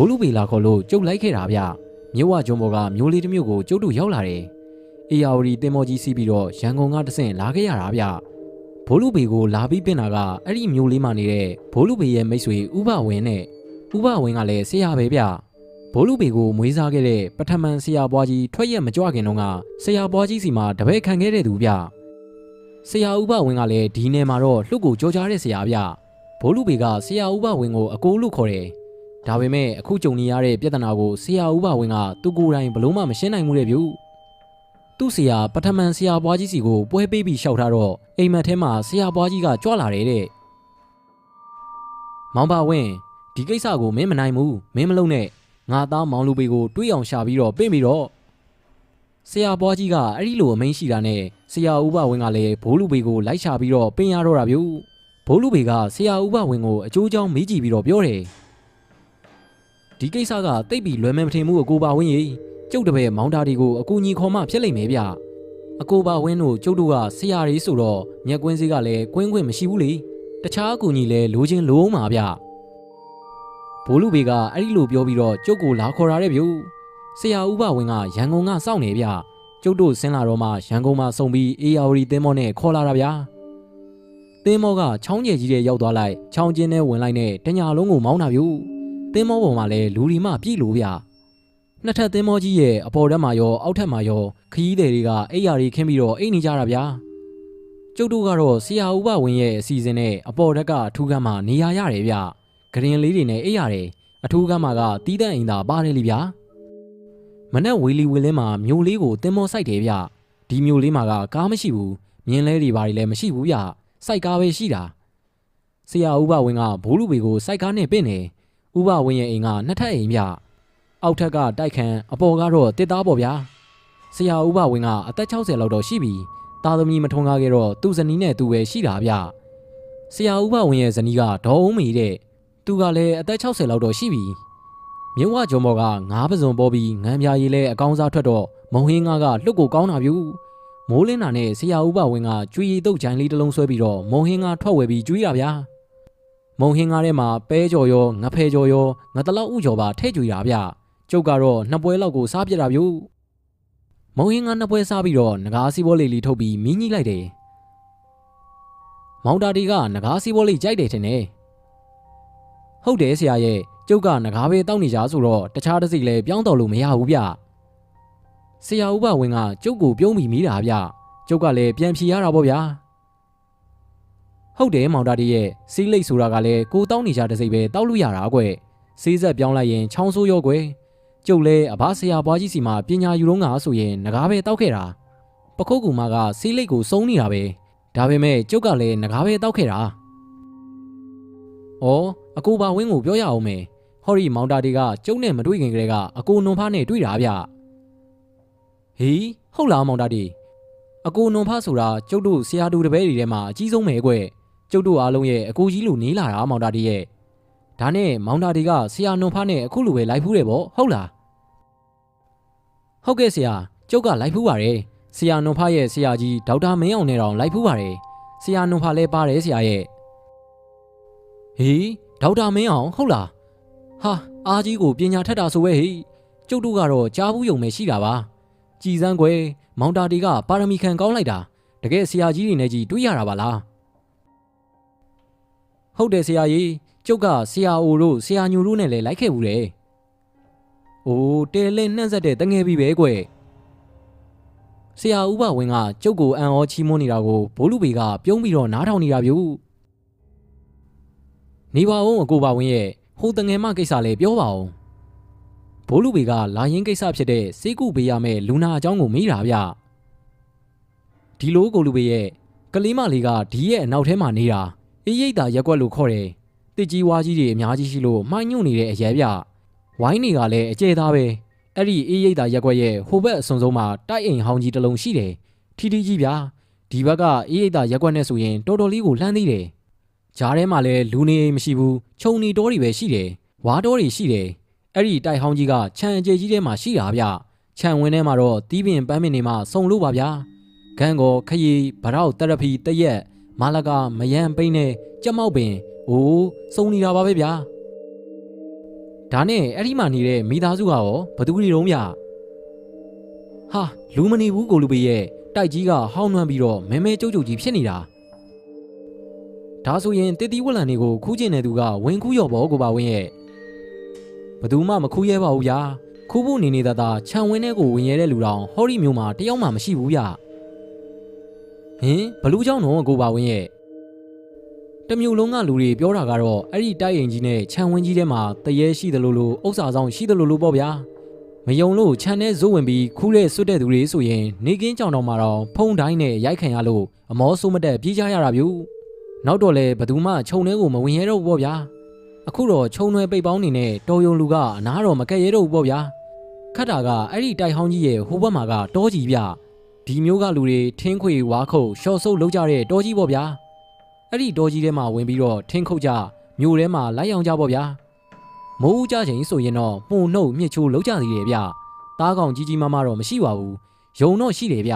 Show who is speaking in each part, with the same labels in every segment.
Speaker 1: ဘိုးလူပေလာခေါ်လို့ကျုပ်လိုက်ခဲ့တာဗျမြို့ဝကျွန်းပေါ်ကမျိုးလေးတစ်မျိုးကိုကျုပ်တို့ရောက်လာတယ်အေယာဝတီတင်မော်ကြီးစီးပြီးတော့ရန်ကုန်ကတဆင့်လာခဲ့ရတာဗျဘိုးလူပေကိုလာပြီးပြင်တာကအဲ့ဒီမျိုးလေးမှနေတဲ့ဘိုးလူပေရဲ့မိတ်ဆွေဥပဝင်းနဲ့ဥပဝင်းကလည်းဆရာပဲဗျဘိုးလူပေကိုမွေးစားခဲ့တဲ့ပထမန်ဆရာပွားကြီးထွက်ရက်မကြွခင်တုန်းကဆရာပွားကြီးစီမှာတပည့်ခံခဲ့တဲ့သူဗျဆရာဥပဝင်းကလည်းဒီနယ်မှာတော့လှုပ်ကိုကြောကြားတဲ့ဆရာဗျဘိုးလူပေကဆရာဥပဝင်းကိုအကိုလို့ခေါ်တယ် ဒါပေမဲ့အခုကြုံနေရတဲ့ပြဿနာကိုဆရာဦးဘဝင်းကသူကိုယ်တိုင်ဘလို့မှမရှင်းနိုင်ဘူးတဲ့ဗျူသူ့ဆရာပထမန်ဆရာပွားကြီးစီကိုပွဲပေးပြီးရှောက်ထားတော့အိမ်မက်ထဲမှာဆရာပွားကြီးကကြွလာတယ်တဲ့မောင်ပါဝင်းဒီကိစ္စကိုမင်းမနိုင်ဘူးမင်းမလုပ်နဲ့ငါသားမောင်လူပေကိုတွေးအောင်ရှာပြီးတော့ပြင်ပြီးတော့ဆရာပွားကြီးကအဲ့ဒီလိုအမိန့်ရှိတာနဲ့ဆရာဦးဘဝင်းကလည်းဘိုးလူပေကိုလိုက်ရှာပြီးတော့ပြင်ရတော့တာဗျူဘိုးလူပေကဆရာဦးဘဝင်းကိုအကျိုးကြောင်းမေးကြည့်ပြီးတော့ပြောတယ် ဒီကိစ္စကတိတ်ပြီးလွယ်မယ်မထင်ဘူးအကိုပါဝင်းကြီးကျုပ်တပည့်မောင်တာဒီကိုအကူညီခေါ်မှဖြစ်လိမ့်မယ်ဗျအကိုပါဝင်းတို့ကျုပ်တို့ကဆရာကြီးဆိုတော့မြက်ကွင်းစည်းကလည်းကွင်းခွင့်မရှိဘူးလေတခြားအကူညီလည်းလိုချင်လိုအောင်ပါဗျဘိုးလူဘေကအဲ့ဒီလိုပြောပြီးတော့ကျုပ်ကိုလာခေါ်ရတဲ့ဗျဆရာဦးဘဝင်းကရန်ကုန်ကစောင့်နေဗျကျုပ်တို့ဆင်းလာတော့မှရန်ကုန်မှာစုံပြီးအေယာဝတီတင်းမောနဲ့ခေါ်လာတာဗျတင်းမောကချောင်းကျဲကြီးတဲ့ရောက်သွားလိုက်ချောင်းကျင်းနဲ့ဝင်လိုက်နဲ့တညာလုံးကိုမောင်းတာဗျ သင်းမောပေါ်မှာလည်းလူဒီမှပြည့်လို့ဗျနှစ်ထပ်သင်းမောကြီးရဲ့အပေါ်ထက်မှာရောအောက်ထပ်မှာရောခရီးသည်တွေကအိယာတွေခင်းပြီးတော့အိတ်နေကြတာဗျာကျုပ်တို့ကတော့ဆရာဦးဘဝင်းရဲ့အစီအစဉ်နဲ့အပေါ်ထက်ကအထူးကမ်းမှာနေရာရတယ်ဗျဂရင်လေးတွေနဲ့အိပ်ရတယ်အထူးကမ်းမှာကတီးတန့်အိမ်သာပါတယ်လीဗျာမနဲ့ဝေလီဝေလင်းမှာမြို့လေးကိုတင်းမောစိုက်တယ်ဗျဒီမြို့လေးမှာကကားမရှိဘူးမြင်းလဲတွေဘာတွေလည်းမရှိဘူးဗျစိုက်ကားပဲရှိတာဆရာဦးဘဝင်းကဘိုးလူပေကိုစိုက်ကားနဲ့ပင့်တယ် ဥပဝင်းရဲ့အိမ်ကနှစ်ထပ်အိမ်ပြအောက်ထက်ကတိုက်ခန်းအပေါ်ကတော့တစ်သားပေါ့ဗျာဆရာဥပဝင်းကအသက်60လောက်တော့ရှိပြီသားသမီးမထွန်းကားခဲ့တော့သူ့ဇနီးနဲ့သူပဲရှိတာဗျဆရာဥပဝင်းရဲ့ဇနီးကဒေါ်အုံးမီတဲ့သူကလည်းအသက်60လောက်တော့ရှိပြီမြဝကျော်မော်ကငါးပစုံပေါ်ပြီးငံပြာရည်လဲအကောင်းစားထွက်တော့မုံဟင်းငါကလှုပ်ကိုကောင်းတာဗျမိုးလင်းတာနဲ့ဆရာဥပဝင်းကကျွေရည်တုတ်ချိုင်လေးတစ်လုံးဆွဲပြီးတော့မုံဟင်းငါထွက်ဝယ်ပြီးကျွေးတာဗျာ မုံဟင်းကားထဲမှာပဲကြော်ရောငဖဲကြော်ရောငတလောက်ဥကြော်ပါထဲ့ကြွေတာဗျကျုပ်ကတော့နှစ်ပွဲလောက်ကိုစားပြစ်တာဗျမုံဟင်းကားနှစ်ပွဲစားပြီးတော့ငကားစီးဘောလေးလေးထုတ်ပြီးမင်းကြီးလိုက်တယ်မောင်တာဒီကငကားစီးဘောလေးကြိုက်တယ်ထင်တယ်ဟုတ်တယ်ဆရာရဲ့ကျုပ်ကငကားပဲတောက်နေကြဆိုတော့တခြားတစ်စီလည်းပြောင်းတော်လို့မရဘူးဗျဆရာဥပဝင်းကကျုပ်ကိုပြုံးပြီးမိတာဗျကျုပ်ကလည်းပြန်ဖြေရတာပေါ့ဗျာ ဟုတ်တယ်မောင်တာတီရဲ့စီးလိတ်ဆိုတာကလည်းကိုတောင်းနေကြတဲ့စိတ်ပဲတောက်လို့ရတာကွစေးဆက်ပြောင်းလိုက်ရင်ချောင်းဆိုးရောကွယ်ကျုပ်လဲအဘဆရာဘွားကြီးစီမှာပညာယူတော့ငါဆိုရင်ငကားပဲတောက်ခဲ့တာပခုတ်ကူမကစီးလိတ်ကိုစုံနေတာပဲဒါပေမဲ့ကျုပ်ကလည်းငကားပဲတောက်ခဲ့တာဩအကိုပါဝင်းကိုပြောရအောင်မယ်ဟော်ရီမောင်တာတီကကျုပ်နဲ့မတွေ့ခင်ကလေးကအကိုနွန်ဖားနဲ့တွေ့တာဗျဟေးဟုတ်လားမောင်တာတီအကိုနွန်ဖားဆိုတာကျုပ်တို့ဆရာတူတပည့်တွေထဲမှာအကြီးဆုံးပဲကွယ် ကျုပ်တို့အားလုံးရဲ့အကူကြီးလိုနေလာတာမောင်တာတီရဲ့ဒါနဲ့မောင်တာတီကဆရာနွန်ဖားနဲ့အခုလိုပဲလိုက်ဖူးတယ်ဗောဟုတ်လားဟုတ်ကဲ့ဆရာကျုပ်ကလိုက်ဖူးပါတယ်ဆရာနွန်ဖားရဲ့ဆရာကြီးဒေါက်တာမင်းအောင်နဲ့တောင်လိုက်ဖူးပါတယ်ဆရာနွန်ဖားလည်းပါတယ်ဆရာရဲ့ဟေးဒေါက်တာမင်းအောင်ဟုတ်လားဟာအားကြီးကိုပညာထက်တာဆိုပဲဟေးကျုပ်တို့ကတော့ကြားဘူးယုံပဲရှိတာပါကြည်စမ်းကွယ်မောင်တာတီကပါရမီခံကောင်းလိုက်တာတကယ်ဆရာကြီးတွေနဲ့ကြီးတွေးရတာပါလား ဟုတ်တယ်ဆရာကြီးကျုပ်ကဆရာအိုတို့ဆရာညူတို့နဲ့လည်းလိုက်ခဲ့ဘူးတယ်။အိုးတဲလဲနှံ့ဆက်တဲ့တငယ်ပြီပဲကွယ်။ဆရာဥပဝင်းကကျုပ်ကိုအံ့ဩချီးမွမ်းနေတာကိုဘိုးလူပေကပြုံးပြီးတော့နားထောင်နေတာဗျူ။နေပါဦးအကိုပါဝင်းရဲ့ဟိုတငယ်မကိစ္စလေးပြောပါဦး။ဘိုးလူပေကလာရင်ကိစ္စဖြစ်တဲ့စေကုပေးရမယ့်လူနာအကြောင်းကိုမေးတာဗျ။ဒီလိုကိုလူပေရဲ့ကလေးမလေးကဒီရဲ့အနောက်ထဲမှာနေတာ အေးရိတ်တာရက်ွက်လို့ခေါ်တယ်။တစ်ကြီးဝါကြီးတွေအများကြီးရှိလို့မှိုင်းညွန့်နေတဲ့အရဲပြ။ဝိုင်းတွေကလည်းအကျဲသားပဲ။အဲ့ဒီအေးရိတ်တာရက်ွက်ရဲ့ဟိုဘက်အစွန်ဆုံးမှာတိုက်အိမ်ဟောင်းကြီးတစ်လုံးရှိတယ်။ထီထီကြီးဗျာ။ဒီဘက်ကအေးရိတ်တာရက်ွက်နဲ့ဆိုရင်တော်တော်လေးကိုလှမ်းသေးတယ်။ဂျားထဲမှာလည်းလူနေအိမ်မရှိဘူး။ခြုံနေတော်တွေပဲရှိတယ်။ဝါတော်တွေရှိတယ်။အဲ့ဒီတိုက်ဟောင်းကြီးကခြံအကျဲကြီးထဲမှာရှိတာဗျ။ခြံဝင်းထဲမှာတော့တီးပင်ပန်းပင်တွေမှာစုံလို့ပါဗျာ။ဂန်းကောခရီဗရောက်တရဖီတရက် မာလကမယံပိန်းနဲ့ကြက်မောက်ပင်အိုးစုံနေတာပါပဲဗျာဘဒါနဲ့အဲ့ဒီမှာနေတဲ့မိသားစုကရောဘသူတွေတုံးဗျဟာလူမနေဘူးကိုလူပေရဲ့တိုက်ကြီးကဟောင်းနှွမ်းပြီးတော့မဲမဲကြုတ်ကြုတ်ကြီးဖြစ်နေတာဒါဆိုရင်တတိဝလန်တွေကိုခူးကျင်တဲ့သူကဝင်ခူးရော်ဘောကိုပါဝင်းရဲ့ဘသူမှမခူးရဲပါဘူးဗျာခူးဖို့နေနေသာသာခြံဝင်းထဲကိုဝင်ရဲတဲ့လူတော်ဟောဒီမျိုးမှာတယောက်မှမရှိဘူးဗျ ဟင်ဘလူးเจ้าနော်ကိုပါဝင်းရဲ့ တမျိုးလုံးကလူတွေပြောတာကတော့အဲ့ဒီတိုက်ရင်ကြီးနဲ့ခြံဝင်းကြီးထဲမှာတရေရှိတယ်လို့လို့ဥစ္စာဆောင်ရှိတယ်လို့လို့ပေါ့ဗျာမယုံလို့ခြံထဲဇိုးဝင်ပြီးခူးတဲ့ဆွတ်တဲ့သူတွေဆိုရင်နေကင်းကြောင်တော်မှာတော့ဖုံတိုင်းနဲ့ရိုက်ခံရလို့အမောဆိုးမတက်ပြေးကြရတာဗျနောက်တော့လေဘသူမှခြုံထဲကိုမဝင်ရတော့ဘူးပေါ့ဗျာအခုတော့ခြုံရွယ်ပိတ်ပေါင်းနေနဲ့တော်ယုံလူကအနားတော့မကက်ရဲတော့ဘူးပေါ့ဗျာခတ်တာကအဲ့ဒီတိုက်ဟောင်းကြီးရဲ့ဟိုဘက်မှာကတောကြီးဗျ ဒီမျိုးကလူတွေထင်းခွေဝါခုတ်ရှော့ဆုပ်လောက်ကြတဲ့တောကြီးပေါ့ဗျာအဲ့ဒီတောကြီးထဲမှာဝင်ပြီးတော့ထင်းခုတ်ကြမြို့ထဲမှာလိုက်အောင်ကြပေါ့ဗျာမိုးဦးကြချိန်ဆိုရင်တော့မှုန်နှုတ်မြစ်ချိုးလောက်ကြသေးတယ်ဗျတားကောင်ကြီးကြီးမားမားတော့မရှိပါဘူးယုံတော့ရှိတယ်ဗျ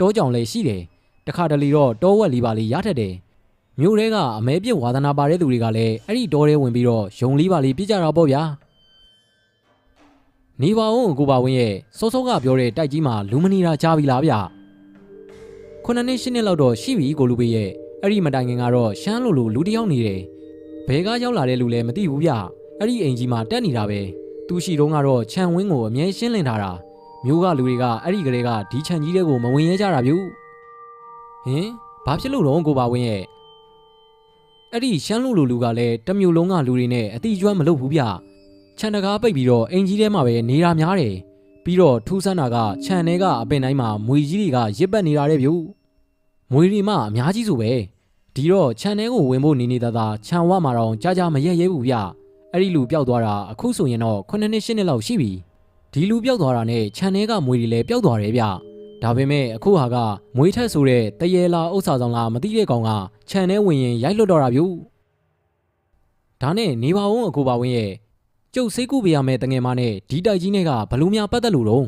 Speaker 1: တောကြောင်လည်းရှိတယ်တခါတလေတော့တောဝက်လေးပါလေးရတတ်တယ်မြို့ထဲကအမဲပြစ်ဝါသနာပါတဲ့သူတွေကလည်းအဲ့ဒီတောထဲဝင်ပြီးတော့ယုံလေးပါလေးပြစ်ကြတာပေါ့ဗျာ နေပါဦးကိုပါဝင်းရဲ့စောစောကပြောတဲ့တိုက်ကြီးမှာလူမနေတာကြားပြီလားဗျခုနှစ်နှစ်ရှစ်နှစ်လောက်တော့ရှိပြီကိုလူပေးရဲ့အဲ့ဒီမတိုင်ခင်ကတော့ရှမ်းလိုလိုလူတစ်ယောက်နေတယ်ဘဲကရောက်လာတဲ့လူလည်းမသိဘူးဗျအဲ့ဒီအိမ်ကြီးမှာတက်နေတာပဲသူရှိတော့ကတော့ခြံဝင်းကိုအမြဲရှင်းလင်းထားတာမျိုးကလူတွေကအဲ့ဒီကလေးကဒီခြံကြီးတဲ့ကိုမဝင်ရဲကြတာဗျဟင်ဘာဖြစ်လို့တော့ကိုပါဝင်းရဲ့အဲ့ဒီရှမ်းလိုလိုလူကလည်းတစ်မျိုးလုံးကလူတွေနဲ့အတိကျွမ်းမလုပ်ဘူးဗျ ခြံတကားပိတ်ပြီးတော့အိမ်ကြီးထဲမှာပဲနေတာများတယ်ပြီးတော့ထူးဆန်းတာကခြံထဲကအပင်တိုင်းမှာမွေကြီးတွေကရစ်ပတ်နေတာတဲ့ဗျမွေရီမအများကြီးဆိုပဲဒီတော့ခြံထဲကိုဝင်ဖို့နေနေသာသာခြံဝမှာတော့ကြာကြာမရက်ရဲဘူးဗျအဲ့ဒီလူပျောက်သွားတာအခုဆိုရင်တော့9နှစ်10နှစ်လောက်ရှိပြီဒီလူပျောက်သွားတာနဲ့ခြံထဲကမွေရီလည်းပျောက်သွားတယ်ဗျဒါပေမဲ့အခုဟာကမွေထက်ဆိုတဲ့တရေလာဥစ္စာဆောင်လားမသိတဲ့ကောင်ကခြံထဲဝင်ရင်ရိုက်လွတ်တော့တာဗျဒါနဲ့နေပါဦးအခုပါဝင်းရဲ့ ကျုပ်စိတ်ကူပြရမယ်တငယ်မနဲ့ဒီတိုက်ကြီးနဲ့ကဘလို့များပတ်သက်လို့တော့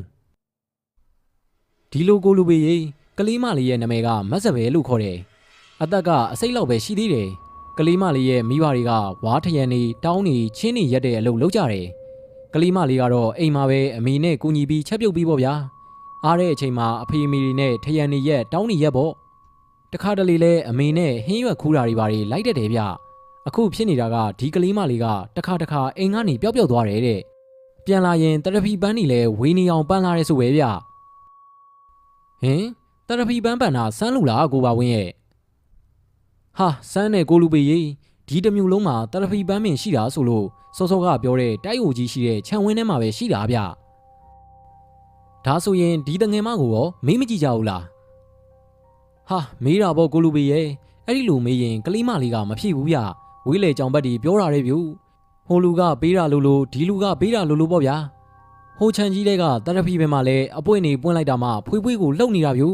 Speaker 1: ဒီလိုကိုလူပေရေးကလေးမလေးရဲ့နာမည်ကမတ်စပဲလို့ခေါ်တယ်။အသက်ကအစိတ်လောက်ပဲရှိသေးတယ်။ကလေးမလေးရဲ့မိဘတွေကဝါထရန်နေတောင်းနေချင်းနေရက်တဲ့အလုပ်လုပ်ကြတယ်။ကလေးမလေးကတော့အိမ်မှာပဲအမေနဲ့ကူညီပြီးချက်ပြုတ်ပြီးပေါ့ဗျာ။အားတဲ့အချိန်မှာအဖေအမေတွေနဲ့ထရန်နေရက်တောင်းနေရက်ပေါ့။တခါတလေလဲအမေနဲ့ဟင်းရွက်ခူးတာတွေပါတွေလိုက်တတ်တယ်ဗျ။ အခုဖြစ်နေတာကဒီကလေးမလေးကတခါတခါအိမ်ကနေပျောက်ပျောက်သွားတယ်တဲ့။ပြန်လာရင်တရဖီပန်းနေလဲဝေးနေအောင်ပန်းလာရဲဆိုပဲဗျ။ဟင်တရဖီပန်းပန်တာစမ်းလူလားကိုပါဝင်းရဲ့ဟာစမ်းနဲ့ကိုလူပေရေးဒီတစ်မျိုးလုံးမှာတရဖီပန်းပင်ရှိတာဆိုလို့စောစောကပြောတဲ့တိုက်အိုကြီးရှိတဲ့ခြံဝင်းထဲမှာပဲရှိတာဗျဒါဆိုရင်ဒီတငယ်မကိုရောမေးမကြည့်ကြဘူးလားဟာမေးတာပေါ့ကိုလူပေရဲ့အဲ့ဒီလိုမေးရင်ကလေးမလေးကမဖြစ်ဘူးဗျ ဝေးလေကြောင်ဘက်ဒီပြောတာတဲ့ဗျဟိုလူကပေးတာလို့လို့ဒီလူကပေးတာလို့လို့ပေါ့ဗျာဟိုခြံကြီးတဲ့ကတရဖီပင်မှာလဲအပွင့်နေပွင့်လိုက်တာမှဖွေးဖွေးကိုလှုပ်နေတာဗျ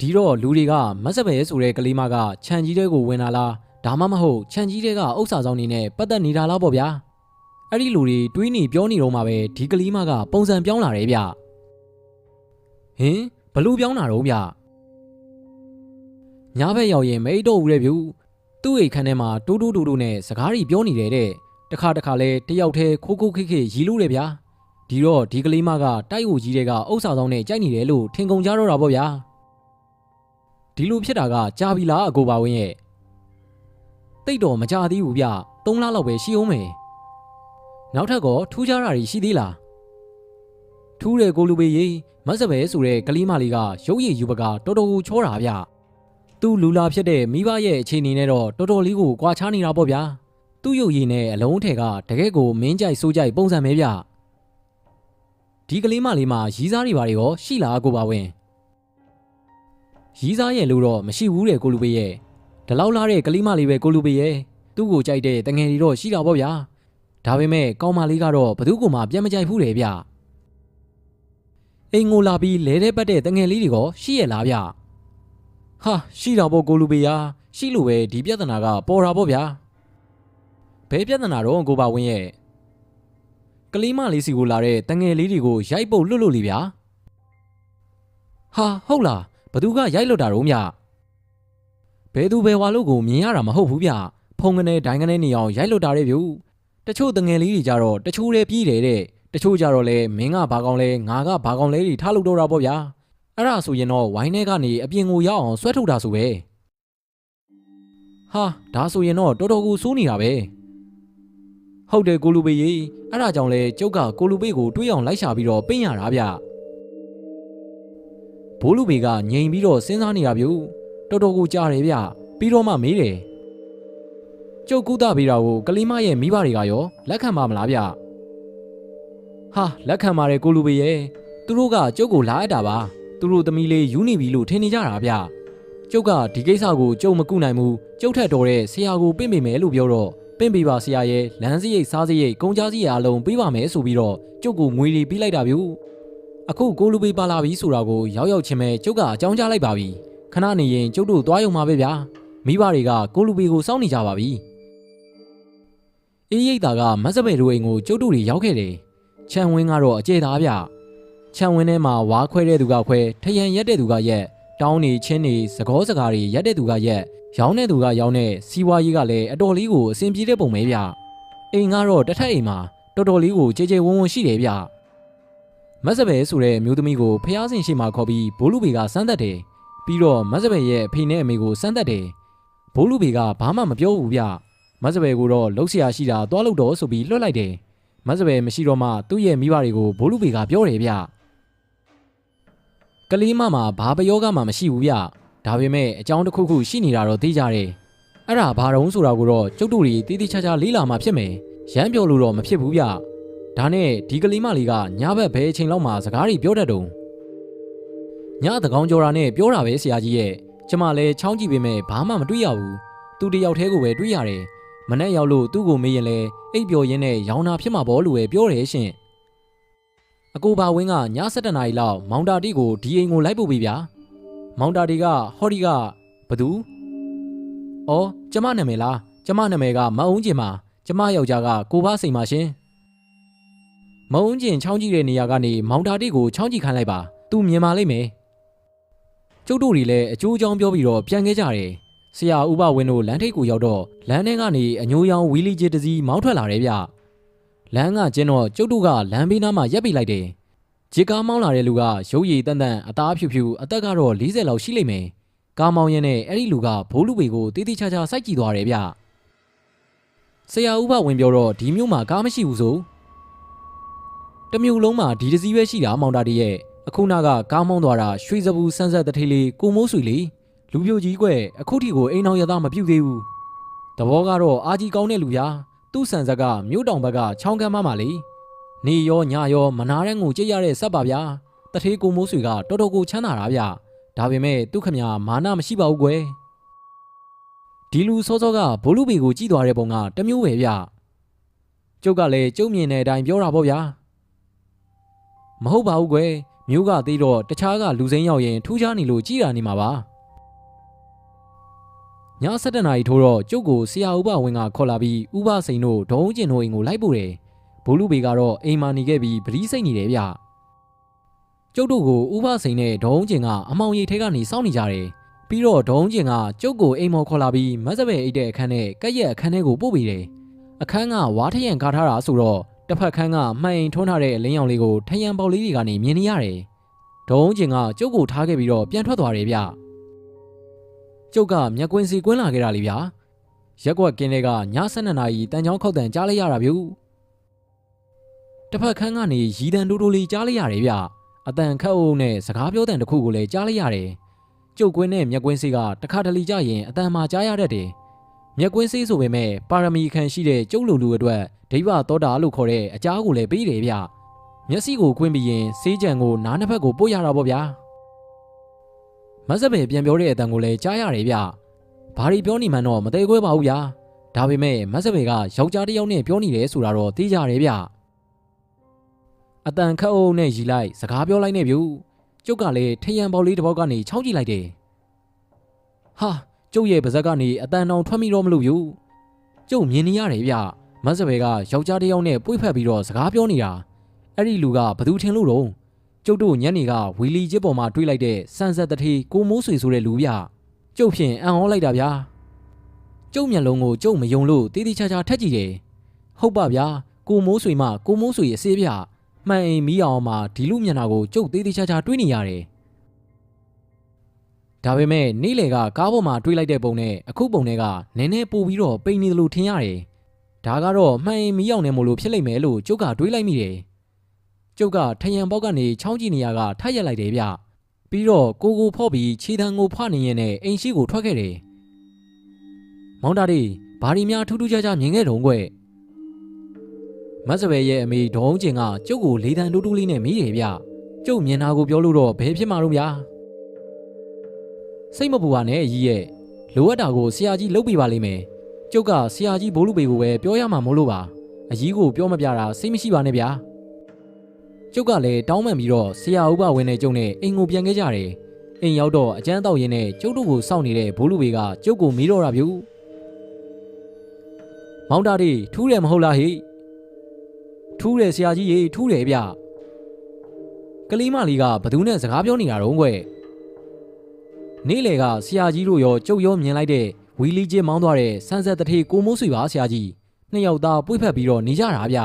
Speaker 1: ဒီတော့လူတွေကမတ်စပဲဆိုတဲ့ကလေးမကခြံကြီးတဲ့ကိုဝင်လာလားဒါမှမဟုတ်ခြံကြီးတဲ့ကဥစ္စာဆောင်နေနဲ့ပတ်သက်နေတာလားပေါ့ဗျာအဲ့ဒီလူတွေတွေးနေပြောနေတော့မှပဲဒီကလေးမကပုံစံပြောင်းလာတယ်ဗျဟင်ဘလို့ပြောင်းလာတော့ဗျညာဘက်ရောက်ရင်မိတ်တော့ဦးရဲ့ဗျ သူ့အိတ်ခန်းထဲမှာတိုးတိုးတိုးတိုးနဲ့စကားကြီးပြောနေတယ်တဲ့တခါတခါလဲတယောက်တည်းခိုးခိုးခိခိရီလို့တယ်ဗျာဒီတော့ဒီကလေးမကတိုက်ဟိုကြီးတွေကဥစ္စာဆောင်နဲ့ကြိုက်နေတယ်လို့ထင်ကုန်ကြတော့တာပေါ့ဗျာဒီလိုဖြစ်တာကကြာပြီလားအကိုပါဝင်းရဲ့တိတ်တော်မကြသေးဘူးဗျ၃လလောက်ပဲရှိအောင်မယ်နောက်ထပ်ကောထူးခြားတာတွေရှိသေးလားထူးတယ်ကိုလူပေရေးမတ်စပဲဆိုတဲ့ကလေးမလေးကရုပ်ရည်ယူပကတော်တော်ကိုချောတာဗျ သူ့လူလာဖြစ်တဲ့မိဘရဲ့အခြေအနေနဲ့တော့တော်တော်လေးကိုကြွာချနေတာပေါ့ဗျာသူ့ရုပ်ရည်နဲ့အလုံးထဲကတကယ့်ကိုမင်းကြိုက်စိုးကြိုက်ပုံစံပဲဗျဒီကလေးမလေးမှာရီးစားတွေပါတွေရောရှိလားကိုပါဝင်ရီးစားရဲ့လို့တော့မရှိဘူးတဲ့ကိုလူပေရဲ့ဒီလောက်လာတဲ့ကလေးမလေးပဲကိုလူပေရဲ့သူ့ကိုကြိုက်တဲ့တငယ်တွေတော့ရှိတာပေါ့ဗျာဒါပေမဲ့ကောင်းမလေးကတော့ဘသူ့ကိုမှပြန်မကြိုက်ဘူးတယ်ဗျအိမ်ငိုလာပြီးလဲတဲ့ပတ်တဲ့တငယ်လေးတွေကရှိရလားဗျ ဟာရှိတာပေါ့ကိုလူပေယာရှိလို့ပဲဒီပြဿနာကပေါ်တာပေါ့ဗျာဘယ်ပြဿနာတော့ကိုပါဝင်းရဲ့ကလေးမလေးစီကိုလာတဲ့တငယ်လေးတွေကိုရိုက်ပုတ်လွတ်လို့လေဗျာဟာဟုတ်လားဘသူကရိုက်လွတ်တာတော့မြဘယ်သူဘယ်ဝါလို့ကိုမြင်ရတာမဟုတ်ဘူးဗျဖုံကနေဒိုင်းကနေနေအောင်ရိုက်လွတ်တာတဲ့ဗျတချို့တငယ်လေးတွေကြတော့တချို့တည်းပြေးတယ်တဲ့တချို့ကြတော့လဲမင်းကဘာကောင်လဲငါကဘာကောင်လဲတွေထားလို့တော့တာပေါ့ဗျာ အဲ့ဒါဆိုရင်တော့ဝိုင်းထဲကနေအပြင်ကိုရောက်အောင်ဆွဲထုတ်တာဆိုပဲဟာဒါဆိုရင်တော့တော်တော်ကိုစိုးနေတာပဲဟုတ်တယ်ကိုလူပေကြီးအဲ့ဒါကြောင့်လဲကျုပ်ကကိုလူပေကိုတွေးအောင်လိုက်ရှာပြီးတော့ပင့်ရတာဗျဘိုးလူပေကငြိမ်ပြီးတော့စဉ်းစားနေတာဗျတော်တော်ကိုကြားတယ်ဗျပြီးတော့မှမေးတယ်ကျုပ်ကုသပေးတာကိုကလေးမရဲ့မိဘတွေကရောလက်ခံပါမလားဗျဟာလက်ခံပါတယ်ကိုလူပေရဲ့သူတို့ကကျုပ်ကိုလာအပ်တာပါ သူတို့သမီးလေးယူနေပြီလို့ထင်နေကြတာဗျကျုပ်ကဒီကိစ္စကိုကျုပ်မကုနိုင်ဘူးကျုပ်ထက်တော်တဲ့ဆရာကိုပင့်ပေးမယ်လို့ပြောတော့ပင့်ပေးပါဆရာရဲ့လမ်းစရိတ်စားစရိတ်ကုန်ကြစရိတ်အလုံးပေးပါမယ်ဆိုပြီးတော့ကျုပ်ကိုငွေတွေပေးလိုက်တာဗျအခုကိုလူပေပါလာပြီဆိုတာကိုရောက်ရောက်ချင်းပဲကျုပ်ကအကြောင်းကြားလိုက်ပါပြီခဏနေရင်ကျုပ်တို့သွားရုံမှာပဲဗျာမိဘတွေကကိုလူပေကိုစောင့်နေကြပါပြီအေးရိတ်တာကမတ်စပယ်တို့အိမ်ကိုကျုပ်တို့တွေရောက်ခဲ့တယ်။ခြံဝင်းကတော့အကျေသားဗျ။ ခြံဝင်းထဲမှာဝါခွဲတဲ့သူကခွဲထရန်ရက်တဲ့သူကရက်တောင်းနေချင်းနေစကောစကားတွေရက်တဲ့သူကရက်ရောင်းတဲ့သူကရောင်းတဲ့စီးပွားရေးကလည်းအတော်လေးကိုအဆင်ပြေတဲ့ပုံပဲဗျ။အိမ်ကတော့တစ်ထက်အိမ်မှာတော်တော်လေးကိုကြဲကြဲဝန်းဝန်းရှိတယ်ဗျ။မတ်စပယ်ဆိုတဲ့မျိုးသမီးကိုဖျားစင်ရှိမှခေါ်ပြီးဘိုးလူဘေကစမ်းသက်တယ်။ပြီးတော့မတ်စပယ်ရဲ့အဖေနဲ့အမေကိုစမ်းသက်တယ်။ဘိုးလူဘေကဘာမှမပြောဘူးဗျ။မတ်စပယ်ကိုတော့လှုပ်ရှားရှိတာသွားလို့တော့ဆိုပြီးလွှတ်လိုက်တယ်မတ်စပယ်မရှိတော့မှသူ့ရဲ့မိဘတွေကိုဘိုးလူပေကပြောတယ်ဗျ ကလေးမမှာဘာပယောဂမှမရှိဘူးဗျဒါပေမဲ့အကြောင်းတစ်ခုခုရှိနေတာတော့သိကြတယ်အဲ့ဒါဘာတုံးဆိုတာကိုတော့ကျုပ်တို့တွေတီးတီးခြားခြားလေးလာမှဖြစ်မယ်ရမ်းပြောလို့တော့မဖြစ်ဘူးဗျဒါနဲ့ဒီကလေးမလေးကညဘက်ဘဲအချိန်လောက်မှစကားတွေပြောတတ်တုံညတကောင်ကြော်တာနဲ့ပြောတာပဲဆရာကြီးရဲ့ကျမလည်းချောင်းကြည့်ပေမဲ့ဘာမှမတွေ့ရဘူးသူတယောက်တည်းကိုပဲတွေ့ရတယ်မနဲ့ရောက်လို့သူ့ကိုမေးရင်လဲအိပ်ပျော်ရင်းနဲ့ရောင်နာဖြစ်မှာပေါ့လို့ပဲပြောတယ်ရှင် အကိုပါဝင်းကည7နာရီလောက်မောင်တာတီကိုဒီအိမ်ကိုလိုက်ပို့ပေးဗျာမောင်တာတီကဟော်ဒီကဘသူအော်ကျမနာမည်လားကျမနာမည်ကမအုံးကျင်ပါကျမယောက်ျားကကိုဘစိန်ပါရှင်မအုံးကျင်ချောင်းကြည့်တဲ့နေရာကနေမောင်တာတီကိုချောင်းကြည့်ခိုင်းလိုက်ပါသူမြင်ပါလိမ့်မယ်ကျုပ်တို့တွေလည်းအကျိုးအကြောင်းပြောပြီးတော့ပြန်ခဲ့ကြတယ်ဆရာဥပဝင်းတို့လမ်းထိပ်ကိုရောက်တော့လမ်းထဲကနေအညိုရောင်ဝီလီဂျီတစ်စီးမောင်းထွက်လာတယ်ဗျ လမ်းကကျင်းတော့ကျုပ်တို့ကလမ်းဘေးနားမှာရက်ပိလိုက်တယ်ဂျစ်ကားမောင်းလာတဲ့လူကရုပ်ရည်တန်တန်အသားဖြူဖြူအသက်ကတော့40လောက်ရှိလိမ့်မယ်ကားမောင်းရင်းနဲ့အဲ့ဒီလူကဘိုးလူပေကိုတေးသေးချာချာစိုက်ကြည့်သွားတယ်ဗျဆရာဥပဝင်းပြောတော့ဒီမျိုးမှာကားမရှိဘူးဆိုတစ်မျိုးလုံးမှာဒီတစ်စီးပဲရှိတာမောင်တာတည်းရဲ့အခုနာကကားမောင်းသွားတာရွှေစပူဆန်းဆက်တထေးလေးကိုမိုးဆွေလေးလူပြိုကြီးကွအခုထိကိုအိမ်အောင်ရသားမပြုတ်သေးဘူးတဘောကတော့အာကြီးကောင်းတဲ့လူရာ သူ့ဆန်ဆက်ကမြို့တောင်ဘက်ကချောင်းကမ်းမမှာလေနေရောညရောမနာတဲ့ငိုကြည့်ရတဲ့ဆက်ပါဗျာတထေးကိုမိုးဆွေကတော်တော်ကိုချမ်းသာတာဗျဒါပေမဲ့သူ့ခမညာမာနမရှိပါဘူးကွယ်ဒီလူစောစောကဘိုးလူပေကိုကြည့်သွားတဲ့ပုံကတစ်မျိုးပဲဗျကျုပ်ကလည်းကျုပ်မြင်တဲ့အတိုင်းပြောတာပေါ့ဗျာမဟုတ်ပါဘူးကွယ်မျိုးကသေးတော့တခြားကလူစိမ်းရောက်ရင်ထူးခြားနေလို့ကြည်တာနေမှာပါ ည7နာရီထိုးတော့ကျုပ်ကိုဆရာဥပဝင်းကခေါ်လာပြီးဥပစိန်တို့ဒုံးကျင်တို့အိမ်ကိုလိုက်ပို့တယ်ဘိုးလူပေကတော့အိမ်မာနေခဲ့ပြီးပလီးစိတ်နေတယ်ဗျကျုပ်တို့ကိုဥပစိန်နဲ့ဒုံးကျင်ကအမောင်ရိပ်ထဲကနေစောင့်နေကြတယ်ပြီးတော့ဒုံးကျင်ကကျုပ်ကိုအိမ်မော်ခေါ်လာပြီးမတ်စပယ်အိတ်တဲ့အခန်းနဲ့ကက်ရက်အခန်းထဲကိုပို့ပေးတယ်အခန်းကဝါထရံကားထားတာဆိုတော့တစ်ဖက်ခန်းကမှန်အိမ်ထွန်းထားတဲ့အလင်းရောင်လေးကိုထရံပေါက်လေးတွေကနေမြင်နေရတယ်ဒုံးကျင်ကကျုပ်ကိုထားခဲ့ပြီးတော့ပြန်ထွက်သွားတယ်ဗျ ကျုပ်ကမျက်ကွင်းစီကွင်းလာခဲ့တာလေဗျာရက်ကွက်ကင်းတွေကည7နာရီတန်ချောင်းခောက်တန်ကြားလိုက်ရတာဗျတစ်ဖက်ခန်းကနေရီတန်တိုးတိုးလေးကြားလိုက်ရတယ်ဗျအတန်ခက်အုပ်နဲ့စကားပြောတန်တစ်ခုကိုလည်းကြားလိုက်ရတယ်ကျုပ်ကွင်းနဲ့မျက်ကွင်းစီကတစ်ခါတလေကြရင်အတန်မှကြားရတတ်တယ်မျက်ကွင်းစီဆိုပေမဲ့ပါရမီခံရှိတဲ့ကျုပ်လူလူအတွက်ဒိဗသောတာလို့ခေါ်တဲ့အကြားကိုလည်းပေးတယ်ဗျမျက်စိကိုကွင်းပြီးရင်စေးကြံကိုနားနှစ်ဖက်ကိုပို့ရတာပေါ့ဗျာ မတ်စပယ်ပြန်ပြောတဲ့အတန်ကိုလည်းကြားရတယ်ဗျ။ဘာတွေပြောနေမှန်းတော့မသေးခွဲပါဘူးဗျာ။ဒါပေမဲ့မတ်စပယ်ကယောက်ျားတစ်ယောက်နဲ့ပြောနေတယ်ဆိုတာတော့သိကြတယ်ဗျ။အတန်ခတ်အုပ်နဲ့ရီလိုက်စကားပြောလိုက်နေပြီ။ကျုပ်ကလည်းထရံပေါက်လေးတစ်ပေါက်ကနေချောင်းကြည့်လိုက်တယ်။ဟာကျုပ်ရဲ့ပါဇက်ကနေအတန်တောင်ထွက်မိတော့မလို့ယူ။ကျုပ်မြင်နေရတယ်ဗျ။မတ်စပယ်ကယောက်ျားတစ်ယောက်နဲ့ပွေ့ဖက်ပြီးတော့စကားပြောနေတာ။အဲ့ဒီလူကဘသူထင်လို့တော့ ကျုပ်တို့ညနေကဝီလီချစ်ပေါ်မှာတွေးလိုက်တဲ့ဆန်ဆက်တထေးကိုမိုးဆွေဆိုတဲ့လူဗျကျုပ်ဖြင့်အံ့ဩလိုက်တာဗျာကျုပ်မျက်လုံးကိုကျုပ်မယုံလို့တေးသေးချာချာထက်ကြည့်တယ်ဟဟုတ်ပါဗျာကိုမိုးဆွေမကိုမိုးဆွေအစေးပြမှန်အိမ်မီးအောင်မှာဒီလူမျက်နှာကိုကျုပ်သေးသေးချာချာတွေးနေရတယ်ဒါပေမဲ့နေ့လေကကားပေါ်မှာတွေးလိုက်တဲ့ပုံနဲ့အခုပုံတွေကနည်းနည်းပိုပြီးတော့ပိန်နေတယ်လို့ထင်ရတယ်ဒါကတော့မှန်အိမ်မီးအောင်နေမို့လို့ဖြစ်လိမ့်မယ်လို့ကျုပ်ကတွေးလိုက်မိတယ် ကျုပ်ကထရန်ပေါက်ကနေချောင်းကြည့်နေရကထပ်ရက်လိုက်တယ်ဗျပြီးတော့ကိုကိုဖော့ပြီးခြေတံကိုဖွနေရင်နဲ့အိမ်ရှိကိုထွက်ခဲ့တယ်မောင်တာဒီဘာဒီများထူးထူးခြားခြားမြင်ခဲ့တုံးကွမတ်စပယ်ရဲ့အမေဒေါင်းကျင်ကကျုပ်ကိုလေးတန်တူးတူးလေးနဲ့မိတယ်ဗျကျုပ်မြင်တာကိုပြောလို့တော့ဘယ်ဖြစ်မှာတော့ဗျာစိတ်မပူပါနဲ့အကြီးရဲ့လိုအပ်တာကိုဆရာကြီးလုပ်ပြပါလိမ့်မယ်ကျုပ်ကဆရာကြီးဘိုးလူပေကိုပဲပြောရမှာမို့လို့ပါအကြီးကိုပြောမပြတာစိတ်မရှိပါနဲ့ဗျာ ကျုပ်ကလည်းတောင်းပန်ပြီးတော့ဆရာဥပဝင်တဲ့ကျုပ်နဲ့အိမ်ကိုပြန်ခဲ့ကြတယ်အိမ်ရောက်တော့အကျန်းတောက်ရင်းနဲ့ကျုပ်တို့ကိုစောင့်နေတဲ့ဘိုးလူပေကကျုပ်ကိုမီးတော့တာဗျူမောင်တာဒီထူးတယ်မဟုတ်လားဟိထူးတယ်ဆရာကြီးရေထူးတယ်ဗျကလေးမလေးကဘသူနဲ့စကားပြောနေတာတော့ကွနေ့လေကဆရာကြီးတို့ရောကျုပ်ရောမြင်လိုက်တဲ့ဝီလီချင်းမောင်းသွားတဲ့ဆန်းဆက်တထေကိုမိုးဆွေပါဆရာကြီးနှစ်ယောက်သားပွေ့ဖက်ပြီးတော့နေကြတာဗျ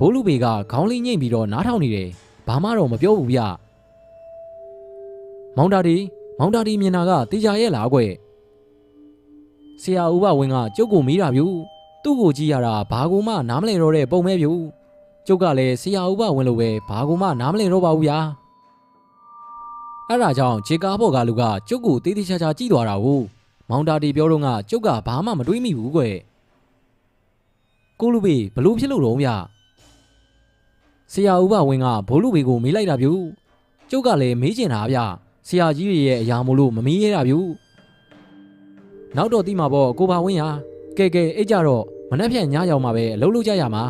Speaker 1: ဘိုးလူပေကခေါင်းလေးညိမ့်ပြီးတော့နားထောင်နေတယ်ဘာမှတော့မပြောဘူးဗျမောင်တာဒီမောင်တာဒီမြင်တာကတေချာရဲ့လားကွဆရာဦးဘဝင်းကကျုပ်ကိုမေးတာဗျူသူ့ကိုကြည့်ရတာဘာကူမှနားမလည်တော့တဲ့ပုံပဲဗျူကျုပ်ကလည်းဆရာဦးဘဝင်းလိုပဲဘာကူမှနားမလည်တော့ပါဘူးဗျာအဲ့ဒါကြောင့်ခြေကားပေါ်ကလူကကျုပ်ကိုတေးသေးချာချာကြည့်သွားတာကိုမောင်တာတီပြောတော့ကကျုပ်ကဘာမှမတွေးမိဘူးကွကိုလူပေဘလို့ဖြစ်လို့တော့ဗျ ဆရာဦးဘဝင်းကဘိုးလူပေကိုမေးလိုက်တာဗျူကျုပ်ကလည်းမေးချင်တာဗျဆရာကြီးရဲ့အရာမို့လို့မမေးရတာဗျူနောက်တော့တိမှာပေါ့ကိုဘဝင်းရကဲကဲအိတ်ကြတော့မနှက်ဖြန်ညရောက်မှာပဲအလုပ်လုပ်ကြရမှာ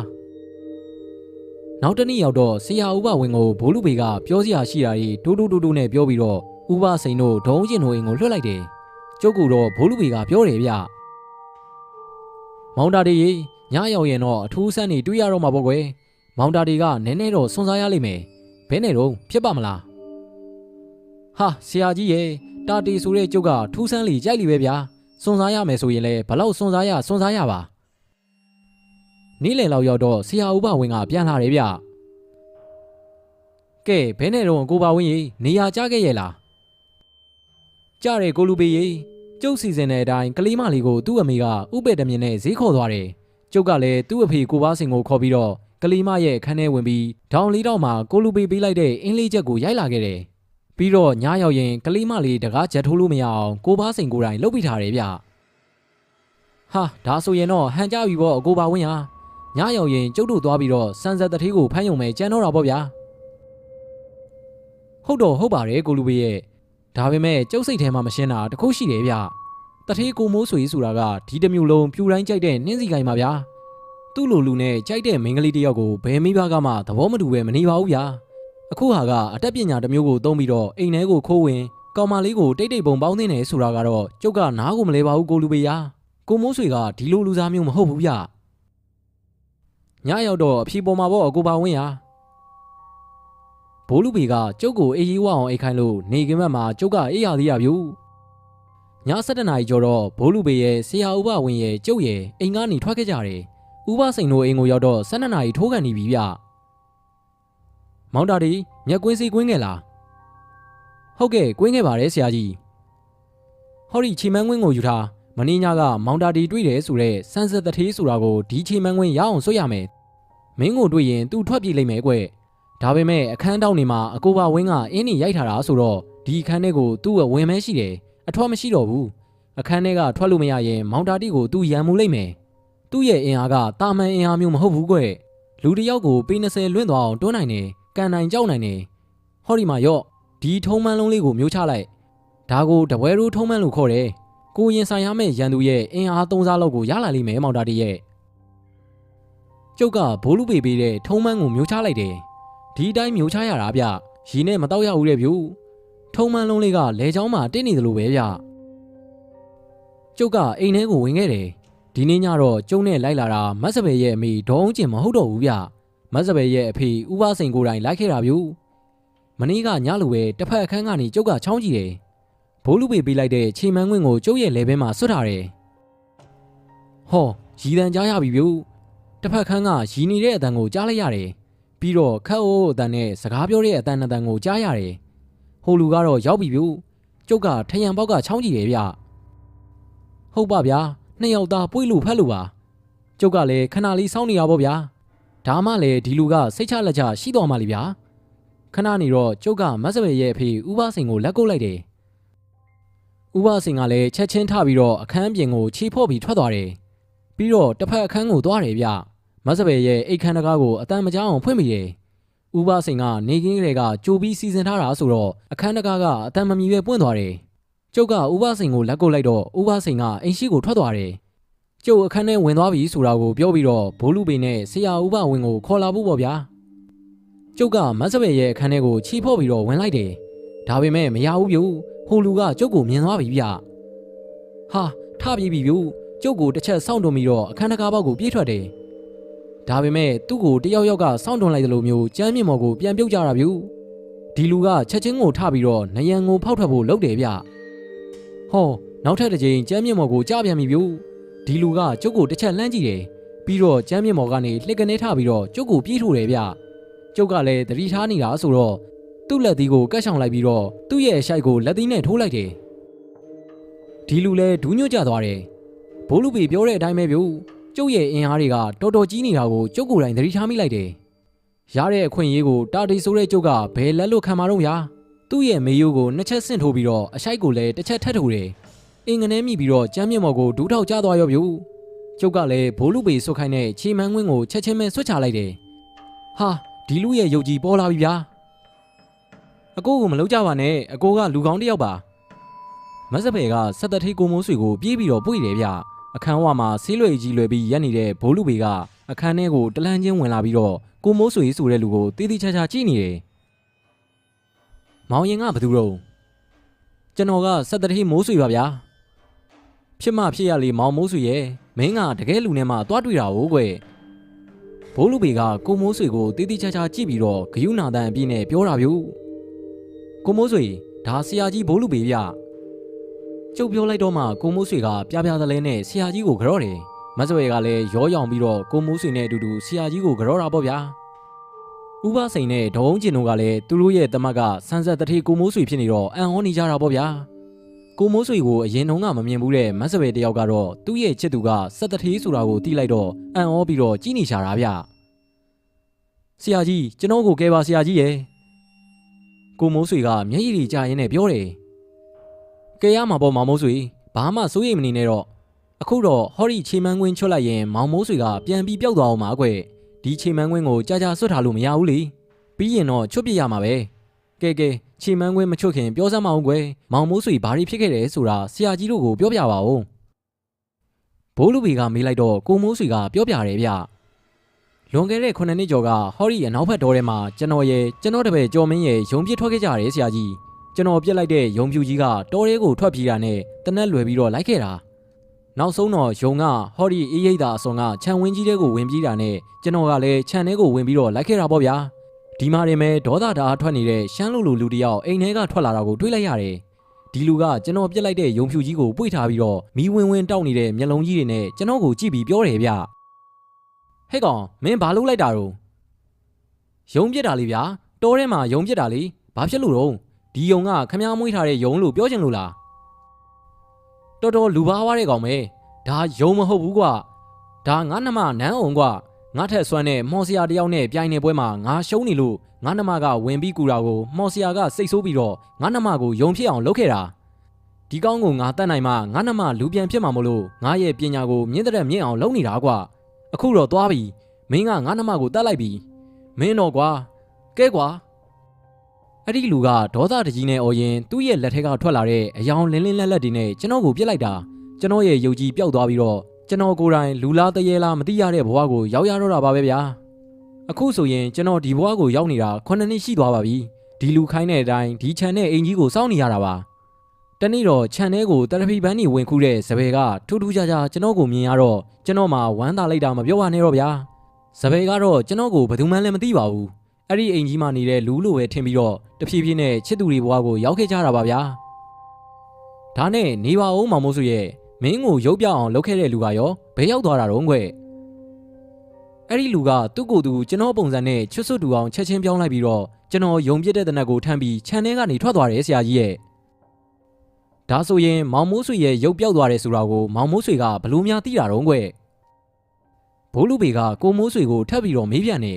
Speaker 1: နောက်တနေ့ရောက်တော့ဆရာဥပဝင်ကိုဘိုးလူပေကပြောစရာရှိတာကြီးတိုးတိုးတိုးတိုးနဲ့ပြောပြီးတော့ဥပစိန်တို့ဒုံးကျင်တို့အိမ်ကိုလွှတ်လိုက်တယ်ကျုပ်ကတော့ဘိုးလူပေကပြောတယ်ဗျမောင်တာဒီရေညရောက်ရင်တော့အထူးဆန်းနေတွေ့ရတော့မှာပေါ့ကွယ် မောင်တာဒီကနည်းနည်းတော့စွန်စားရလိမ့်မယ်ဘဲနဲ့တော့ဖြစ်ပါမလားဟာဆရာကြီးရေတာတီဆိုတဲ့ကျုပ်ကထူးဆန်းလီကြိုက်လီပဲဗျာစွန်စားရမယ်ဆိုရင်လည်းဘလောက်စွန်စားရစွန်စားရပါနေ့လယ်လောက်ရောက်တော့ဆရာဦးဘဝင်းကပြန်လာတယ်ဗျကဲဘဲနဲ့တော့ကိုဘဝင်းကြီးနေရာကြခဲ့ရဲ့လားကြတယ်ကိုလူပေကြီးကျုပ်စီစဉ်တဲ့အတိုင်းကလေးမလေးကိုသူ့အမေကဥပေတမြင်နဲ့ဈေးခေါ်သွားတယ်ကျုပ်ကလည်းသူ့အဖေကိုပါစင်ကိုခေါ်ပြီးတော့ ကလေးမရဲ့ခန်းထဲဝင်ပြီးဒေါင်လေးတော့မှကိုလူပေပေးလိုက်တဲ့အင်းလေးချက်ကိုရိုက်လာခဲ့တယ်ပြီးတော့ညရောက်ရင်ကလေးမလေးတကားချက်ထိုးလို့မရအောင်ကိုပါစင်ကိုယ်တိုင်လှုပ်ပြထားတယ်ဗျဟာဒါဆိုရင်တော့ဟန်ကြပြီပေါ့အကိုပါဝင်းဟာညရောက်ရင်ကျုပ်တို့သွားပြီးတော့စံဆက်တထေးကိုဖမ်းယုံမယ်ကြမ်းတော့တာပေါ့ဗျာဟုတ်တော့ဟုတ်ပါတယ်ကိုလူဘေးရဲ့ဒါပေမဲ့ကျုပ်စိတ်ထဲမှာမရှင်းတာတခုရှိတယ်ဗျတထေးကိုမိုးဆွေဆိုတာကဒီတစ်မျိုးလုံးပြူတိုင်းကြိုက်တဲ့နှင်းစီကိုင်းပါဗျာ သူ့လိုလူနဲ့ကြိုက်တဲ့မိန်းကလေးတယောက်ကိုဘယ်မိဘကမှသဘောမတူပဲမနေပါဘူးဗျာအခုဟာကအတတ်ပညာတစ်မျိုးကိုသုံးပြီးတော့အိမ်ထဲကိုခိုးဝင်ကောင်မလေးကိုတိတ်တိတ်ပုံပေါင်းနေတယ်ဆိုတာကတော့ကျုပ်ကနားကိုမလဲပါဘူးကိုလူပေယာကိုမိုးဆွေကဒီလိုလူစားမျိုးမဟုတ်ဘူးဗျညရောက်တော့အဖြေပေါ်မှာပေါ့အကိုပါဝင်းဟာဘိုးလူပေကကျုပ်ကိုအေးရေးဝအောင်အိတ်ခိုင်းလို့နေကင်းဘက်မှာကျုပ်ကအေးရသေးရဗျူည7နာရီကျော်တော့ဘိုးလူပေရဲ့ဆရာဥပဝင်းရဲ့ကျုပ်ရဲ့အိမ်ကနေထွက်ခဲ့ကြတယ် ဥပစိန်တို့အိမ်ကိုရောက်တော့12နာရီထိုးကန်နေပြီဗျမောင်တာဒီမျက်ကွင်းစီကွင်းခဲ့လားဟုတ်ကဲ့ကွင်းခဲ့ပါတယ်ဆရာကြီးဟောဒီချီမန်းကွင်းကိုယူထားမင်းညကမောင်တာဒီတွေ့တယ်ဆိုတော့ဆန်းဆက်တထေးဆိုတာကိုဒီချီမန်းကွင်းရအောင်ဆွရမယ်မင်းကိုတွေ့ရင် तू ထွက်ပြေးလိမ့်မယ်ကွဒါပေမဲ့အခန်းတောင်းနေမှာအကိုပါဝင်းကအင်းနေရိုက်ထားတာဆိုတော့ဒီအခန်းထဲကိုသူ့အဝင်မဲရှိတယ်အထွက်မရှိတော့ဘူးအခန်းထဲကထွက်လို့မရရင်မောင်တာတီကိုသူရံမှုလိမ့်မယ် သူ့ရဲ့အင်အားကတာမန်အင်အားမျိုးမဟုတ်ဘူးကွလူတစ်ယောက်ကိုပေ20လွင့်သွားအောင်တွန်းနိုင်တယ်ကန်နိုင်ကြောက်နိုင်တယ်ဟောဒီမှာရော့ဒီထုံးမန်းလုံးလေးကိုမျိုးချလိုက်ဒါကိုတပွဲရိုးထုံးမန်းလို့ခေါ်တယ်ကိုရင်ဆိုင်ရမယ့်ရန်သူရဲ့အင်အားသုံးစားလောက်ကိုရလာလိမ့်မယ်မောင်တာတီရဲ့ကျုပ်ကဘိုးလူပေပေးတဲ့ထုံးမန်းကိုမျိုးချလိုက်တယ်ဒီအတိုင်းမျိုးချရတာဗျရီနဲ့မတော့ရဘူးတဲ့ဗျူထုံမန်းလုံးလေးကလဲချောင်းမှာတင်းနေသလိုပဲဗျကျုပ်ကအိမ်ထဲကိုဝင်ခဲ့တယ် ဒီနေ့ညတော့ကျုံနဲ့လိုက်လာတာမတ်စပယ်ရဲ့အမိဒေါင်းကျင်မဟုတ်တော့ဘူးဗျမတ်စပယ်ရဲ့အဖေဥပစိန်ကိုယ်တိုင်လိုက်ခဲ့တာဗျူမနေ့ကညလိုပဲတစ်ဖက်အခန်းကနေကျုပ်ကချောင်းကြည့်တယ်ဘိုးလူပေပေးလိုက်တဲ့ခြေမန်းခွင်းကိုကျုပ်ရဲ့လဲဘဲမှာဆွတ်ထားတယ်ဟောရီတန်ကြားရပြီဗျတစ်ဖက်ခန်းကရီနေတဲ့အတန်ကိုကြားလိုက်ရတယ်ပြီးတော့ခက်အိုးအတန်နဲ့စကားပြောတဲ့အတန်နှစ်တန်ကိုကြားရတယ်ဟိုလူကတော့ရောက်ပြီဗျကျုပ်ကထရံပေါက်ကချောင်းကြည့်တယ်ဗျဟုတ်ပါဗျာ နှစ်ယောက်သားပွေးလို့ဖက်လို့ပါကျုပ်ကလည်းခဏလေးစောင့်နေရပါဗျာဒါမှလည်းဒီလူကစိတ်ချလက်ချရှိတော်မှလीဗျာခဏနေတော့ကျုပ်ကမတ်စပယ်ရဲ့အဖေဥပစိန်ကိုလက်ကုပ်လိုက်တယ်ဥပစိန်ကလည်းချက်ချင်းထပြီးတော့အခန်းပြင်ကိုခြေဖော့ပြီးထွက်သွားတယ်ပြီးတော့တစ်ဖက်အခန်းကိုသွားတယ်ဗျမတ်စပယ်ရဲ့အိတ်ခမ်းတကားကိုအတန်မကြောက်အောင်ဖွင့်မိတယ်ဥပစိန်ကနေကင်းကလေးကကြိုပြီးစီစဉ်ထားတာဆိုတော့အခန်းတကားကအတန်မမီပဲပွင့်သွားတယ် ကျုပ်ကဥပစိန်ကိုလက်ကုပ်လိုက်တော့ဥပစိန်ကအိမ်ရှိကိုထွက်သွားတယ်ကျုပ်အခန်းထဲဝင်သွားပြီဆိုတာကိုပြောပြီးတော့ဘိုးလူပေနဲ့ဆရာဥပဝင်းကိုခေါ်လာဖို့ပေါ့ဗျာကျုပ်ကမတ်စပယ်ရဲ့အခန်းထဲကိုချီဖော့ပြီးတော့ဝင်လိုက်တယ်ဒါပေမဲ့မရဘူးဗျဟိုလူကကျုပ်ကိုမြင်သွားပြီဗျဟာထပြေးပြီဗျကျုပ်ကိုတစ်ချက်စောင့်တွန်ပြီးတော့အခန်းတကားဘောက်ကိုပြေးထွက်တယ်ဒါပေမဲ့သူ့ကိုတယောက်ယောက်ကစောင့်တွန်လိုက်သလိုမျိုးကြမ်းမြင့်မော်ကိုပြန်ပြုတ်ကြတာဗျဒီလူကချက်ချင်းကိုထပြီးတော့နယံကိုဖောက်ထွက်ဖို့လုပ်တယ်ဗျ ဟောနောက်ထပ်တစ်ကြိမ်ကြမ်းမြင့်မော်ကိုကြားပြန်ပြီဗျဒီလူကကျုပ်ကိုတစ်ချက်လှမ်းကြည့်တယ်ပြီးတော့ကြမ်းမြင့်မော်ကနေလှစ်ကနေထပြီးတော့ကျုပ်ကိုပြေးထိုးတယ်ဗျကျုပ်ကလည်းတတိထားနေတာဆိုတော့သူ့လက်သီးကိုကတ်ဆောင်လိုက်ပြီးတော့သူ့ရဲ့အရှိုက်ကိုလက်သီးနဲ့ထိုးလိုက်တယ်ဒီလူလည်းဒူးညွတ်ကြသွားတယ်ဘိုးလူပီပြောတဲ့အတိုင်းပဲဗျကျုပ်ရဲ့အင်အားတွေကတော်တော်ကြီးနေတာကိုကျုပ်ကိုယ်တိုင်သတိထားမိလိုက်တယ်ရတဲ့အခွင့်အရေးကိုတာတီဆိုတဲ့ကျုပ်ကဘယ်လက်လို့ခံမှာတော့ဗျာ သူ့ရဲ့မေယိုးကိုနှစ်ချက်ဆင့်ထိုးပြီးတော့အရှိုက်ကိုလည်းတစ်ချက်ထပ်ထိုးတယ်အင်ကနေမိပြီးတော့ကြမ်းမြင့်မော်ကိုဒူးထောက်ကျသွားရောဗျကျုပ်ကလည်းဘိုးလူပီဆွတ်ခိုင်းတဲ့ချီမန်းကွင်းကိုချက်ချင်းပဲဆွတ်ချလိုက်တယ်ဟာဒီလူရဲ့ရုပ်ကြီးပေါ်လာပြီဗျာအကိုကိုမလုံးကြပါနဲ့အကိုကလူကောင်းတစ်ယောက်ပါမက်စပယ်ကဆက်သက်ထေးကိုမိုးဆွေကိုပြေးပြီးတော့ပွေတယ်ဗျအခန်းဝမှာဆေးလွယ်ကြီးလွယ်ပြီးရက်နေတဲ့ဘိုးလူပေကအခန်းထဲကိုတလန်းချင်းဝင်လာပြီးတော့ကိုမိုးဆွေဆိုတဲ့လူကိုတေးသေးချာချာကြည့်နေတယ် မောင်ရင်ကဘသူတော့ကျွန်တော်ကဆက်သက်ထေးမိုးဆွေပါဗျာဖြစ်မှဖြစ်ရလေမောင်မိုးဆွေရဲ့မင်းကတကယ်လူနဲ့မှသွားတွေ့တာဟုတ်ကွယ်ဘိုးလူပေကကိုမိုးဆွေကိုတေးသေးချာချာကြည့်ပြီးတော့ဂယုနာတန်အပြည့်နဲ့ပြောတာဗျကိုမိုးဆွေဒါဆရာကြီးဘိုးလူပေဗျကျုပ်ပြောလိုက်တော့မှကိုမိုးဆွေကပြပြသလဲနဲ့ဆရာကြီးကိုကြော့တယ်မတ်စဝဲကလည်းရောရောင်ပြီးတော့ကိုမိုးဆွေနဲ့အတူတူဆရာကြီးကိုကြော့တာပေါ့ဗျာ ဥပစိန်နဲ့ဒေါုံးကျင်တို့ကလည်းသူတို့ရဲ့တမတ်ကဆန်းဆက်တထေးကိုမိုးဆွေဖြစ်နေတော့အံ့ဩနေကြတာပေါ့ဗျာကိုမိုးဆွေကိုအရင်တုန်းကမမြင်ဘူးတဲ့မတ်စဝဲတယောက်ကတော့သူ့ရဲ့ချစ်သူကစက်တထေးဆိုတာကိုသိလိုက်တော့အံ့ဩပြီးတော့ကြီးနေချတာဗျဆရာကြီးကျွန်တော်ကိုကဲပါဆရာကြီးရဲ့ကိုမိုးဆွေကမျက်ရည်ကြီးကြာရင်းနဲ့ပြောတယ်ကဲရမှာပေါ့မောင်မိုးဆွေဘာမှစိုးရိမ်မနေနဲ့တော့အခုတော့ဟော်ရီခြေမန်းကွင်းချွတ်လိုက်ရင်မောင်မိုးဆွေကပြန်ပြီးပျောက်သွားအောင်ပါကွ ဒီခြေမန်းကွင်းကိုကြာကြာဆွတ်ထားလို့မရဘူးလေပြီးရင်တော့ချွတ်ပြရမှာပဲကဲကဲခြေမန်းကွင်းမချွတ်ခင်ပြောစမ်းမအောင်ကွမောင်မိုးဆွေဘာတွေဖြစ်ခဲ့တယ်ဆိုတာဆရာကြီးတို့ကိုပြောပြပါဦးဘိုးလူဘီကမေးလိုက်တော့ကိုမိုးဆွေကပြောပြတယ်ဗျလွန်ခဲ့တဲ့9နှစ်ကျော်ကဟော်ရီအနောက်ဘက်တော်ထဲမှာကျွန်တော်ရဲ့ကျွန်တော်တပည့်ကျော်မင်းရဲ့ယုံပြစ်ထွက်ခဲ့ကြတယ်ဆရာကြီးကျွန်တော်ပြစ်လိုက်တဲ့ယုံပြူကြီးကတောထဲကိုထွက်ပြေးတာနဲ့တနက်လွယ်ပြီးတော့လိုက်ခဲ့တာ နောက်ဆုံးတော့ယုံကဟော်ဒီအေးရိတ်တာအစုံကခြံဝင်းကြီးတဲကိုဝင်ပြေးတာနဲ့ကျွန်တော်ကလည်းခြံထဲကိုဝင်ပြီးတော့လိုက်ခဲ့တာပေါ့ဗျာဒီမှာရင်မဲ့ဒေါသတအားထွက်နေတဲ့ရှမ်းလူလူလူတယောက်အိမ်ထဲကထွက်လာတာကိုတွေ့လိုက်ရတယ်ဒီလူကကျွန်တော်ပြစ်လိုက်တဲ့ယုံဖြူကြီးကိုပွေ့ထားပြီးတော့မီးဝင်းဝင်းတောက်နေတဲ့မျက်လုံးကြီးတွေနဲ့ကျွန်တော်ကိုကြည့်ပြီးပြောတယ်ဗျဟဲ့ကောင်မင်းဘာလုပ်လိုက်တာတော့ယုံပြစ်တာလေဗျာတောထဲမှာယုံပြစ်တာလေဘာဖြစ်လို့တော့ဒီယုံကခမားမွေးထားတဲ့ယုံလို့ပြောချင်လို့လား တော်တော်လူဘာဝတဲ့ကောင်ပဲဒါယုံမဟုတ်ဘူးကွာဒါငါနှမနန်းအောင်ကွာငါထက်ဆွမ်းတဲ့မော်စရာတယောက်နဲ့ပြိုင်နေပွဲမှာငါရှုံးနေလို့ငါနှမကဝင်ပြီးကူတာကိုမော်စရာကစိတ်ဆိုးပြီးတော့ငါနှမကိုယုံဖြစ်အောင်လုပ်ခဲ့တာဒီကောင်းကိုငါတတ်နိုင်မှငါနှမလူပြန်ဖြစ်မှာမလို့ငါရဲ့ပညာကိုမြင့်တဲ့မြင့်အောင်လုပ်နေတာကွာအခုတော့သွားပြီမင်းကငါနှမကိုတတ်လိုက်ပြီမင်းတော့ကွာကဲကွာ အဲ့ဒီလူကဒေါသတကြီးနဲ့အော်ရင်သူ့ရဲ့လက်ထက်ကထွက်လာတဲ့အယောင်လင်းလင်းလက်လက်တွေနဲ့ကျွန်တော်ကိုပြစ်လိုက်တာကျွန်တော်ရဲ့ယုံကြည်ပျောက်သွားပြီးတော့ကျွန်တော်ကိုယ်တိုင်လူလားတရေလားမသိရတဲ့ဘဝကိုရောက်ရတော့တာပါပဲဗျာအခုဆိုရင်ကျွန်တော်ဒီဘဝကိုရောက်နေတာ9နှစ်ရှိသွားပါပြီဒီလူခိုင်းတဲ့အတိုင်းဒီခြံနဲ့အင်ကြီးကိုစောင့်နေရတာပါတနေ့တော့ခြံထဲကိုတရဖီပန်းကြီးဝင်ခုတဲ့စပယ်ကထူးထူးခြားခြားကျွန်တော်ကိုမြင်ရတော့ကျွန်တော်မှဝမ်းသာလိုက်တာမပြောပါနဲ့တော့ဗျာစပယ်ကတော့ကျွန်တော်ကိုဘယ်သူမှလည်းမသိပါဘူး အဲ့ဒီအိမ်ကြီးမှာနေတဲ့လူလိုပဲထင်ပြီးတော့တဖြည်းဖြည်းနဲ့ချစ်သူတွေဘဝကိုရောက်ခဲ့ကြတာပါဗျာဒါနဲ့နေပါဦးမောင်မိုးစုရဲ့မမင်းကိုရုပ်ပြအောင်လုပ်ခဲ့တဲ့လူကရောဘယ်ရောက်သွားတာတော့ကွအဲ့ဒီလူကသူ့ကိုယ်သူကျွန်တော်ပုံစံနဲ့ချွတ်ဆွတ်တူအောင်ချက်ချင်းပြောင်းလိုက်ပြီးတော့ကျွန်တော်ယုံပြစ်တဲ့တနက်ကိုထမ်းပြီးခြံထဲကနေထွက်သွားတယ်ဆရာကြီးရဲ့ဒါဆိုရင်မောင်မိုးဆွေရဲ့ရုပ်ပြောက်သွားတယ်ဆိုတာကိုမောင်မိုးဆွေကဘလို့များသိတာတော့ကွဘိုးလူပေကကိုမိုးဆွေကိုထပ်ပြီးတော့မေးပြန်နေ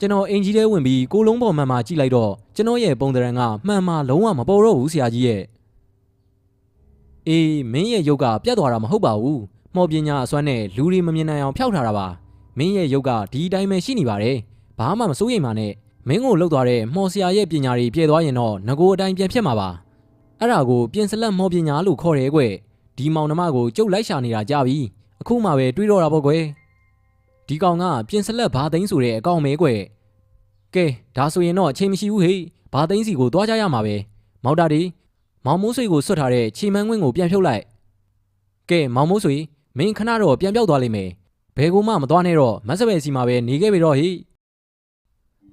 Speaker 1: ကျွန်တော်အင်ဂျီထဲဝင်ပြီးကိုလုံးပေါ်မှန်မှကြည့်လိုက်တော့ကျွန်တော်ရဲ့ပုံသဏ္ဍာန်ကမှန်မှလုံးဝမပေါ်တော့ဘူးဆရာကြီးရဲ့အေးမင်းရဲ့ရုပ်ကပြတ်သွားတာမဟုတ်ပါဘူးမော်ပညာအစွမ်းနဲ့လူတွေမမြင်နိုင်အောင်ဖျောက်ထားတာပါမင်းရဲ့ရုပ်ကဒီအတိုင်းပဲရှိနေပါတယ်ဘာမှမစိုးရိမ်ပါနဲ့မင်းကိုလှုပ်သွားတဲ့မော်ဆရာရဲ့ပညာတွေပြည့်သွားရင်တော့ငကိုအတိုင်းပြန်ဖြစ်မှာပါအဲ့ဒါကိုပြင်စလက်မော်ပညာလို့ခေါ်တယ်ကွဒီမောင်နှမကိုကျုပ်လိုက်ရှာနေတာကြပြီအခုမှပဲတွေးတော့တာပေါ့ကွယ် ဒီကောင်ကပြင်စလက်ဘာသိန်းဆိုတဲ့အကောင်မဲကွယ်ကဲဒါဆိုရင်တော့အချိန်မရှိဘူးဟေ့ဘာသိန်းစီကိုသွားကြရမှာပဲမောက်တာဒီမောင်မိုးဆွေကိုဆွတ်ထားတဲ့ချီမန်းဝင်းကိုပြန်ဖြုတ်လိုက်ကဲမောင်မိုးဆွေမင်းခဏတော့ပြန်ပြောက်သွားလိမ့်မယ်ဘယ်ကူမှမသွားနဲ့တော့မတ်စပယ်စီမှာပဲနေခဲ့ပြီတော့ဟိ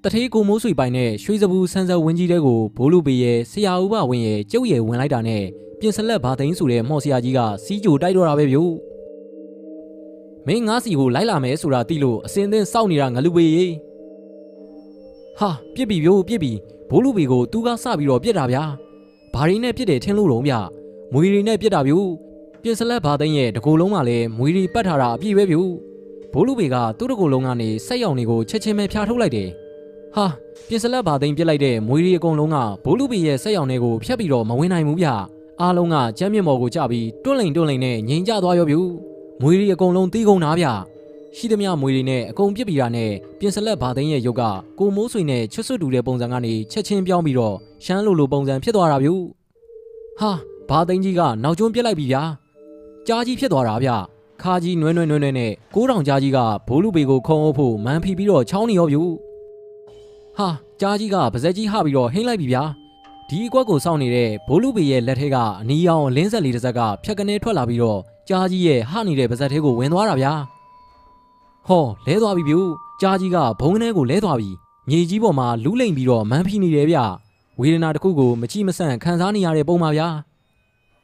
Speaker 1: တထေးကိုမိုးဆွေပိုင်တဲ့ရွှေစပူဆန်းစဝင်းကြီးတဲကိုဘိုးလူပေရဲ့ဆရာဦးဘဝင်းရဲ့ကျုပ်ရဲ့ဝင်လိုက်တာနဲ့ပြင်စလက်ဘာသိန်းဆိုတဲ့မော်ဆရာကြီးကစီးကြိုတိုက်တော့တာပဲဗျို့ မင်းငါးစီကိုလိုက်လာမယ်ဆိုတာသိလို့အစင်းသင်းစောင့်နေတာငလူပေရေဟာပြစ်ပြီဗျို့ပြစ်ပြီဘိုးလူပေကိုသူကစပြီးတော့ပြစ်တာဗျာဘာရီနဲ့ပြစ်တယ်ထင်းလို့တော့ဗျမွေရီနဲ့ပြစ်တာဗျူပြင်စလက်ဘာသိန်းရဲ့တကူလုံးကလည်းမွေရီပတ်ထားတာအပြည့်ပဲဗျူဘိုးလူပေကသူ့တကူလုံးကနေဆက်ရောင်တွေကိုချက်ချင်းပဲဖျားထုတ်လိုက်တယ်ဟာပြင်စလက်ဘာသိန်းပြစ်လိုက်တဲ့မွေရီအကုန်လုံးကဘိုးလူပေရဲ့ဆက်ရောင်တွေကိုဖျက်ပြီးတော့မဝင်နိုင်ဘူးဗျအားလုံးကကျမ်းမြင့်မော်ကိုကြပြီးတွန့်လိန်တွန့်လိန်နဲ့ငိန်ကြသွားရောဗျူ မွေရီအကုန်လုံးတီးကုန်တာဗျရှိသမျှမွေတွေနဲ့အကုန်ပြစ်ပြီးတာနဲ့ပြင်စလက်ဘာသိန်းရဲ့ရုပ်ကကိုမိုးဆွေနဲ့ချွတ်ဆွတ်တူတဲ့ပုံစံကနေချက်ချင်းပြောင်းပြီးတော့ရှမ်းလိုလိုပုံစံဖြစ်သွားတာဗျဟာဘာသိန်းကြီးကနောက်ကျွန်းပြစ်လိုက်ပြီဗျာကြားကြီးဖြစ်သွားတာဗျခါကြီးနွဲနွဲနွဲနွဲနဲ့ကိုးတောင်ကြားကြီးကဘိုးလူပေကိုခုံအုပ်ဖို့မန်ဖီပြီးတော့ချောင်းနေရောဗျဟာကြားကြီးကပါဇက်ကြီးဟပြီးတော့ဟိမ့်လိုက်ပြီဗျာဒီအကွက်ကိုစောင့်နေတဲ့ဘိုးလူပေရဲ့လက်ထက်ကအနီရောင်လင်းဆက်လေးတစ်စက်ကဖြက်ကနေထွက်လာပြီးတော့ ကြားကြီးရဲ့ဟနေတဲ့ပါဇက်သေးကိုဝင်သွားတာဗျာဟောလဲသွားပြီဗျူကြားကြီးကဘုံကနေကိုလဲသွားပြီမြေကြီးပေါ်မှာလူးလိမ်ပြီးတော့မန်းဖိနေတယ်ဗျဝေဒနာတစ်ခုကိုမချိမဆန့်ခံစားနေရတဲ့ပုံပါဗျာ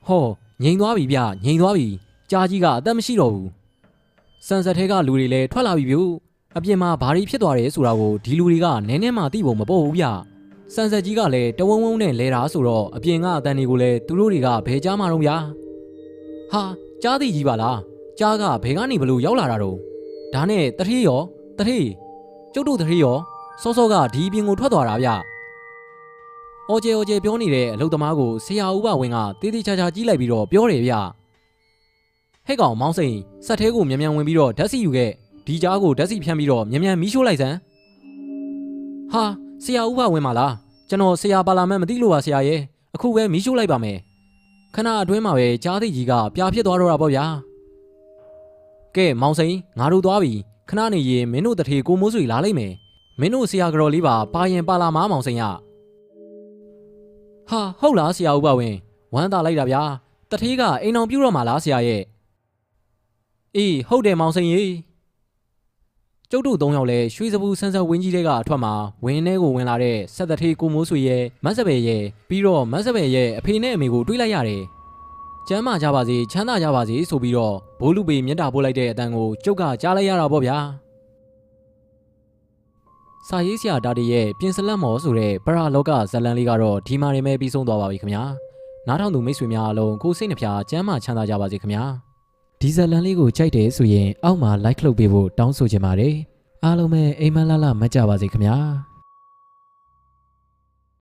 Speaker 1: ဟောငြိမ်သွားပြီဗျငြိမ်သွားပြီကြားကြီးကအသက်မရှိတော့ဘူးစံဆက်ထဲကလူတွေလည်းထွက်လာပြီဗျူအပြင်မှာဘာတွေဖြစ်သွားတယ်ဆိုတာကိုဒီလူတွေကနည်းနည်းမှသိဖို့မပေါ်ဘူးဗျစံဆက်ကြီးကလည်းတဝုံဝုံနဲ့လဲတာဆိုတော့အပြင်ကအတန်တွေကိုလည်းသူတို့တွေကဘယ်ကြားမှာတော့ဗျာဟာ ကြားသိကြီးပါလားကြားကဘယ်ကနေဘလို့ရောက်လာတာတော့ဒါနဲ့တထေးရောတထေးကျုပ်တို့တထေးရောစောစောကဒီအပြင်ကိုထွက်သွားတာဗျ။အော်ကျေအော်ကျေပြောနေတဲ့အလုတ်သမားကိုဆရာဦးဘဝင်းကတေးသေးချာချာကြီးလိုက်ပြီးတော့ပြောတယ်ဗျ။ဟဲ့ကောင်မောင်းစိန်စက်သေးကိုမြန်မြန်ဝင်ပြီးတော့ဓာတ်စီယူခဲ့ဒီကြားကိုဓာတ်စီဖြန်းပြီးတော့မြန်မြန်မီးရှို့လိုက်စမ်း။ဟာဆရာဦးဘဝင်းမလားကျွန်တော်ဆရာပါလာမန်မသိလို့ပါဆရာရဲ့အခုပဲမီးရှို့လိုက်ပါမယ်။ ခဏအတွင်းမှာပဲကြားသိကြီးကပြာဖြစ်သွားတော့တာပေါ့ဗျာ။ကဲမောင်စိန်ငါတို့သွားပြီခဏနေရင်မင်းတို့တထေကိုမိုးဆွေလာလိမ့်မယ်မင်းတို့ဆရာကတော်လေးပါပါရင်ပါလာမမောင်စိန်ရဟာဟုတ်လားဆရာဥပဝင်းဝမ်းသာလိုက်တာဗျာတထေးကအိမ်အောင်ပြုတော့မှာလားဆရာရဲ့အေးဟုတ်တယ်မောင်စိန်ရေ ကျုပ်တို့သုံးယောက်လဲရွှေစပူဆန်းဆက်ဝင်းကြီးတွေကအထွက်မှာဝင်းထဲကိုဝင်လာတဲ့ဆက်တထေးကိုမိုးဆွေရဲ့မတ်စပယ်ရဲ့ပြီးတော့မတ်စပယ်ရဲ့အဖေနဲ့အမေကိုတွေးလိုက်ရတယ်ကျမ်းမာကြပါစေချမ်းသာကြပါစေဆိုပြီးတော့ဘိုးလူပေမြတ်တာပို့လိုက်တဲ့အတန်ကိုကျုပ်ကကြားလိုက်ရတာပေါ့ဗျာစာရေးဆရာတာတီရဲ့ပြင်စလက်မော်ဆိုတဲ့ပရာလောကဇတ်လန်လေးကတော့ဒီမှာနေမဲ့ပြီးဆုံးသွားပါပြီခင်ဗျာနားထောင်သူမိတ်ဆွေများအားလုံးကိုယ်စိတ်နှပြချမ်းမာချမ်းသာကြပါစေခင်ဗျာ ဒီဇတ်လန်လေးကိုကြိုက်တယ်ဆိုရင်အောက်မှာ like လုပ်ပေးဖို့တောင်းဆိုချင်ပါတယ်အားလုံးပဲအိမ်မက်လာလာမတ်ကြပါစေခင်ဗျာ